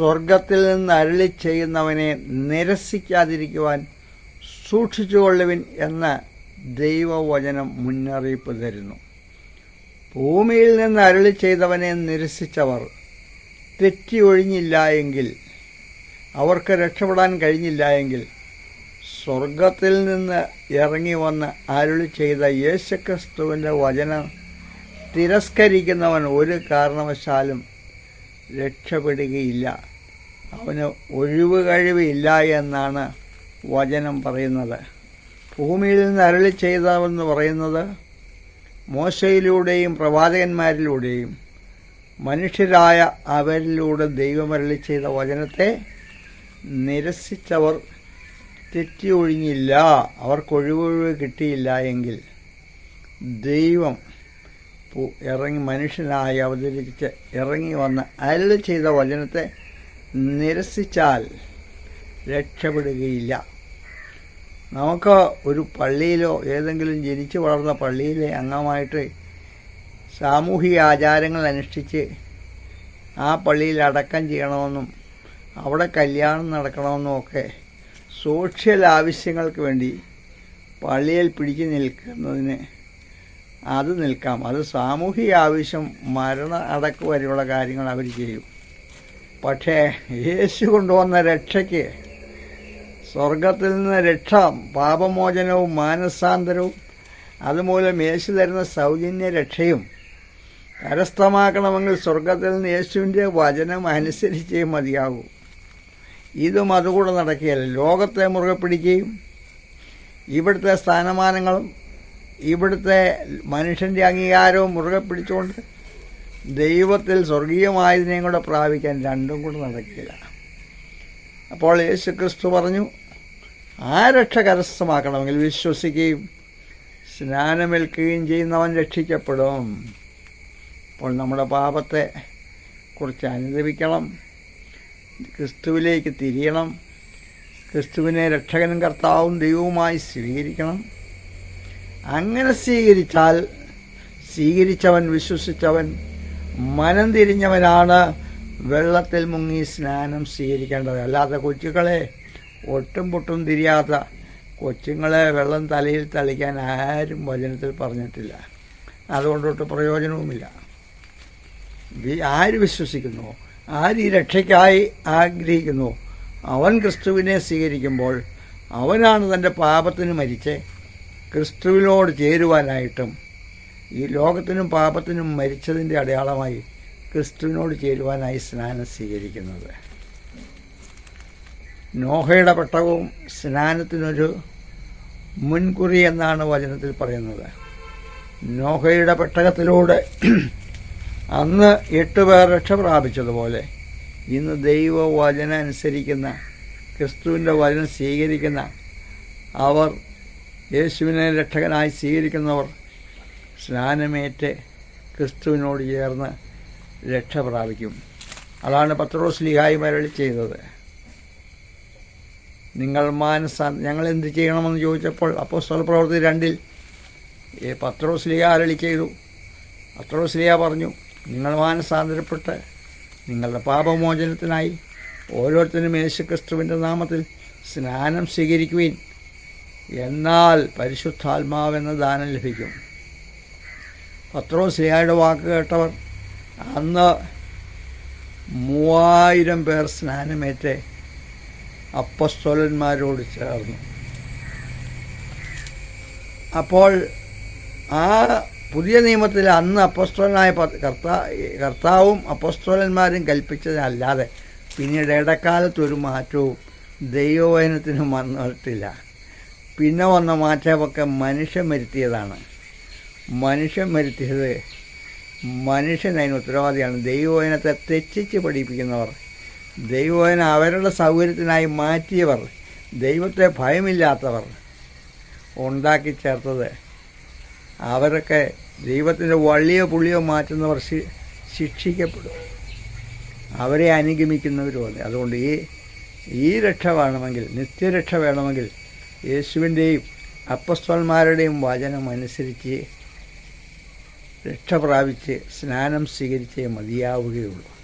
സ്വർഗത്തിൽ നിന്ന് അരളി ചെയ്യുന്നവനെ നിരസിക്കാതിരിക്കുവാൻ സൂക്ഷിച്ചുകൊള്ളുവിൻ എന്ന ദൈവവചനം മുന്നറിയിപ്പ് തരുന്നു. ഭൂമിയിൽ നിന്ന് അരളി ചെയ്തവനെ നിരസിച്ചവർ തെറ്റി ഒഴിഞ്ഞില്ല എങ്കിൽ അവർക്ക് രക്ഷപ്പെടാൻ കഴിഞ്ഞില്ല എങ്കിൽ സ്വർഗത്തിൽ നിന്ന് ഇറങ്ങി വന്ന് അരുളി ചെയ്ത യേശുക്രിസ്തുവിന്റെ വചനം തിരസ്കരിക്കുന്നവൻ ഒരു കാരണവശാലും രക്ഷപ്പെടുകയില്ല. അവന് ഒഴിവ് കഴിവില്ല എന്നാണ് വചനം പറയുന്നത്. ഭൂമിയിൽ നിന്ന് അരളി ചെയ്തവെന്ന് പറയുന്നത് മോശയിലൂടെയും പ്രവാചകന്മാരിലൂടെയും മനുഷ്യരായ അവരിലൂടെ ദൈവമരളി ചെയ്ത വചനത്തെ നിരസിച്ചവർ തെറ്റി ഒഴിഞ്ഞില്ല. അവർക്കൊഴിവൊഴിവ് കിട്ടിയില്ല എങ്കിൽ ദൈവം ഇറങ്ങി മനുഷ്യനായി അവതരിച്ച് ഇറങ്ങി വന്ന് അരളി ചെയ്ത വചനത്തെ നിരസിച്ചാൽ രക്ഷപ്പെടുകയില്ല. നമുക്ക് ഒരു പള്ളിയിലോ ഏതെങ്കിലും ജനിച്ചു വളർന്ന പള്ളിയിലെ അംഗമായിട്ട് സാമൂഹിക ആചാരങ്ങൾ അനുഷ്ഠിച്ച് ആ പള്ളിയിൽ അടക്കം ചെയ്യണമെന്നും അവിടെ കല്യാണം നടക്കണമെന്നും ഒക്കെ സോഷ്യൽ ആവശ്യങ്ങൾക്ക് വേണ്ടി പള്ളിയിൽ പിടിച്ചു നിൽക്കുന്നതിന് അത് നിൽക്കാം. അത് സാമൂഹിക ആവശ്യം മരണ അടക്ക് വരെയുള്ള കാര്യങ്ങൾ അവർ ചെയ്യും. പക്ഷേ യേശു കൊണ്ടുവന്ന രക്ഷയ്ക്ക് സ്വർഗത്തിൽ നിന്ന് രക്ഷ പാപമോചനവും മാനസാന്തരവും അതുമൂലം യേശു തരുന്ന സൗജന്യ രക്ഷയും കരസ്ഥമാക്കണമെങ്കിൽ സ്വർഗത്തിൽ നിന്ന് യേശുവിന്റെ വചനം അനുസരിച്ചേ മതിയാകൂ. ഇതും അതുകൂടെ നടക്കുകയല്ല. ലോകത്തെ മുറുകെ പിടിക്കുകയും ഇവിടുത്തെ സ്ഥാനമാനങ്ങളും ഇവിടുത്തെ മനുഷ്യന്റെ അംഗീകാരവും മുറുകെ പിടിച്ചുകൊണ്ട് ദൈവത്തിൽ സ്വർഗീയമായതിനെയും കൂടെ പ്രാപിക്കാൻ രണ്ടും കൂടെ നടക്കില്ല. അപ്പോൾ യേശു ക്രിസ്തു പറഞ്ഞു ആ രക്ഷ കരസ്ഥമാക്കണമെങ്കിൽ വിശ്വസിക്കുകയും സ്നാനമേൽക്കുകയും ചെയ്യുന്നവൻ രക്ഷിക്കപ്പെടും. അപ്പോൾ നമ്മുടെ പാപത്തെ കുറിച്ച് അനുദപിക്കണം ക്രിസ്തുവിലേക്ക് തിരിയണം ക്രിസ്തുവിനെ രക്ഷകനും കർത്താവും ദൈവവുമായി സ്വീകരിക്കണം. അങ്ങനെ സ്വീകരിച്ചാൽ സ്വീകരിച്ചവൻ വിശ്വസിച്ചവൻ മനം തിരിഞ്ഞവനാണ് വെള്ളത്തിൽ മുങ്ങി സ്നാനം സ്വീകരിക്കേണ്ടത്. അല്ലാത്ത കൊച്ചുകളെ ഒട്ടും പൊട്ടും തിരിയാത്ത കൊച്ചുങ്ങളെ വെള്ളം തലയിൽ തളിക്കാൻ ആരും വചനത്തിൽ പറഞ്ഞിട്ടില്ല. അതുകൊണ്ടൊട്ട് പ്രയോജനവുമില്ല. ആര് വിശ്വസിക്കുന്നു? ആര് ഈ രക്ഷയ്ക്കായി ആഗ്രഹിക്കുന്നു? അവൻ ക്രിസ്തുവിനെ സ്വീകരിക്കുമ്പോൾ അവനാണ് തന്റെ പാപത്തിന് മരിച്ച്. ക്രിസ്തുവിനോട് ചേരുവാനായിട്ടും ഈ ലോകത്തിനും പാപത്തിനും മരിച്ചതിന്റെ അടയാളമായി ക്രിസ്തുവിനോട് ചേരുവാനായി സ്നാനം സ്വീകരിക്കുന്നത്. നോഹയുടെ പട്ടവും സ്നാനത്തിനൊരു മുൻകുറി എന്നാണ് വചനത്തിൽ പറയുന്നത്. നോഹയുടെ പെട്ടകത്തിലൂടെ അന്ന് എട്ട് പേർ രക്ഷ പ്രാപിച്ചതുപോലെ ഇന്ന് ദൈവവചനം അനുസരിക്കുന്ന ക്രിസ്തുവിന്റെ വചനം സ്വീകരിക്കുന്ന അവർ യേശുവിനെ രക്ഷകനായി സ്വീകരിക്കുന്നവർ സ്നാനമേറ്റ് ക്രിസ്തുവിനോട് ചേർന്ന് രക്ഷ പ്രാപിക്കും. അതാണ് പത്രോസ് ലിഹായി മരളി ചെയ്തത്. നിങ്ങൾ മാനസ ഞങ്ങൾ എന്ത് ചെയ്യണമെന്ന് ചോദിച്ചപ്പോൾ അപ്പോൾ പ്രവൃത്തി രണ്ടിൽ ഈ പത്രോസ് ലിഹ അരളി ചെയ്തു. പത്രോസ് ലിഹ പറഞ്ഞു നിങ്ങൾ മാനസാന്തരപ്പെട്ട് നിങ്ങളുടെ പാപമോചനത്തിനായി ഓരോരുത്തരും യേശു ക്രിസ്തുവിന്റെ നാമത്തിൽ സ്നാനം സ്വീകരിക്കുവിൻ. എന്നാൽ പരിശുദ്ധാത്മാവെന്ന ദാനം ലഭിക്കും. പത്രോസ് ലിഹായുടെ വാക്ക് കേട്ടവർ അന്ന് മൂവായിരം പേർ സ്നാനമേറ്റ് അപ്പസ്തോലന്മാരോട് ചേർന്നു. അപ്പോൾ ആ പുതിയ നിയമത്തിൽ അന്ന് അപ്പസ്തോലനായ കർത്താ കർത്താവും അപ്പസ്തോലന്മാരും കൽപ്പിച്ചതല്ലാതെ പിന്നീട് ഇടക്കാലത്ത് ഒരു മാറ്റവും ദൈവവചനത്തിനും വന്നിട്ടില്ല. പിന്നെ വന്ന മാറ്റമൊക്കെ മനുഷ്യൻ വരുത്തിയതാണ്. മനുഷ്യൻ വരുത്തിയത് മനുഷ്യൻ അതിന് ഉത്തരവാദിയാണ്. ദൈവവചനത്തെ തെറ്റിച്ച് പഠിപ്പിക്കുന്നവർ ദൈവവചനം അവരുടെ സൗകര്യത്തിനായി മാറ്റിയവർ ദൈവത്തെ ഭയമില്ലാത്തവർ ഉണ്ടാക്കി ചേർത്തത് അവരൊക്കെ ദൈവത്തിന്റെ വള്ളിയോ പുള്ളിയോ മാറ്റുന്നവർ ശിക്ഷിക്കപ്പെടും. അവരെ അനുഗമിക്കുന്നവരും അല്ലേ അതുകൊണ്ട് ഈ ഈ രക്ഷ വേണമെങ്കിൽ നിത്യരക്ഷ വേണമെങ്കിൽ യേശുവിന്റെയും അപ്പസ്തോന്മാരുടെയും വചനം അനുസരിച്ച് രക്ഷ പ്രാപിച്ച് സ്നാനം സ്വീകരിച്ചേ മതിയാവുകയുള്ളൂ.